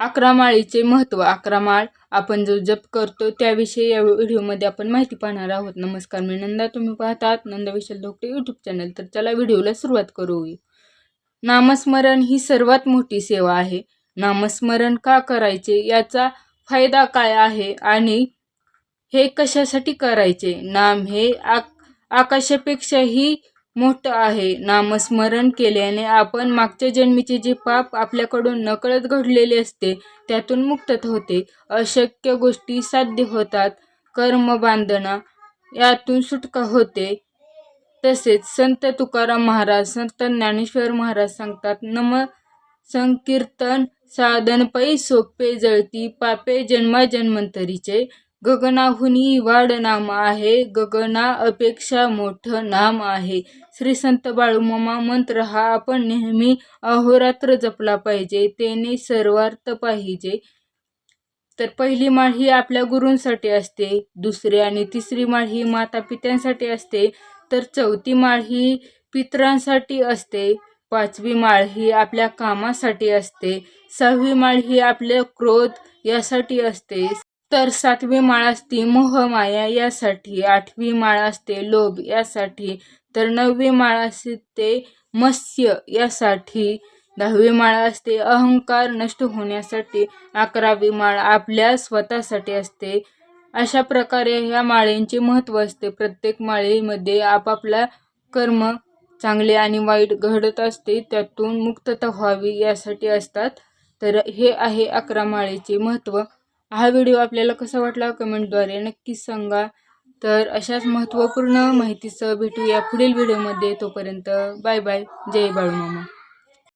अकरा माळीचे महत्त्व अकरा माळ आपण जो जप करतो त्याविषयी या व्हिडिओमध्ये आपण माहिती पाहणार आहोत. नमस्कार मी नंदा. तुम्ही पाहतात नंदा विशाल धोकटे यूट्यूब चॅनल तर चला व्हिडिओला सुरुवात करू नामस्मरण ही सर्वात मोठी सेवा आहे. नामस्मरण का करायचे? याचा फायदा काय आहे? आणि हे कशासाठी करायचे? नाम हे आक आकाशापेक्षाही मोठं आहे. नामस्मरण केल्याने आपण मागच्या जन्मीचे जे पाप आपल्याकडून नकळत घडलेले असते त्यातून मुक्तता होते. अशक्य गोष्टी साध्य होतात. कर्म बांधना यातून सुटका होते. तसेच संत तुकाराम महाराज संत ज्ञानेश्वर महाराज सांगतात नम संकीर्तन साधन पै सोपे जळती पापे जन्मा जन्मंतरीचे गगनाहुनी वाढ नाम आहे गगना अपेक्षा मोठं नाम आहे. श्री संत बाळूमामा मंत्र हा आपण नेहमी अहोरात्र जपला पाहिजे त्याने सर्वार्थ पाहिजे. तर पहिली माळ ही आपल्या गुरूंसाठी असते दुसरी आणि तिसरी माळ ही माता पित्यांसाठी असते तर चौथी माळ ही पितरांसाठी असते पाचवी माळ ही आपल्या कामासाठी असते सहावी माळ ही आपले क्रोध यासाठी असते. तर सातवी माळ असते मोहमाया यासाठी आठवी माळ असते लोभ यासाठी तर नववी माळ असते मत्स्य यासाठी दहावी माळ असते अहंकार नष्ट होण्यासाठी अकरावी माळ आपल्या स्वतःसाठी असते. अशा प्रकारे ह्या माळेंचे महत्त्व असते. प्रत्येक माळेमध्ये आपापला कर्म चांगले आणि वाईट घडत असते त्यातून मुक्तता व्हावी यासाठी असतात. तर हे आहे अकरा माळेचे महत्त्व. हा व्हिडिओ आपल्याला कसा वाटला कमेंटद्वारे नक्कीच सांगा. तर अशाच महत्त्वपूर्ण माहितीसह भेटूया पुढील व्हिडिओमध्ये. तोपर्यंत बाय बाय. जय बाळूमामा.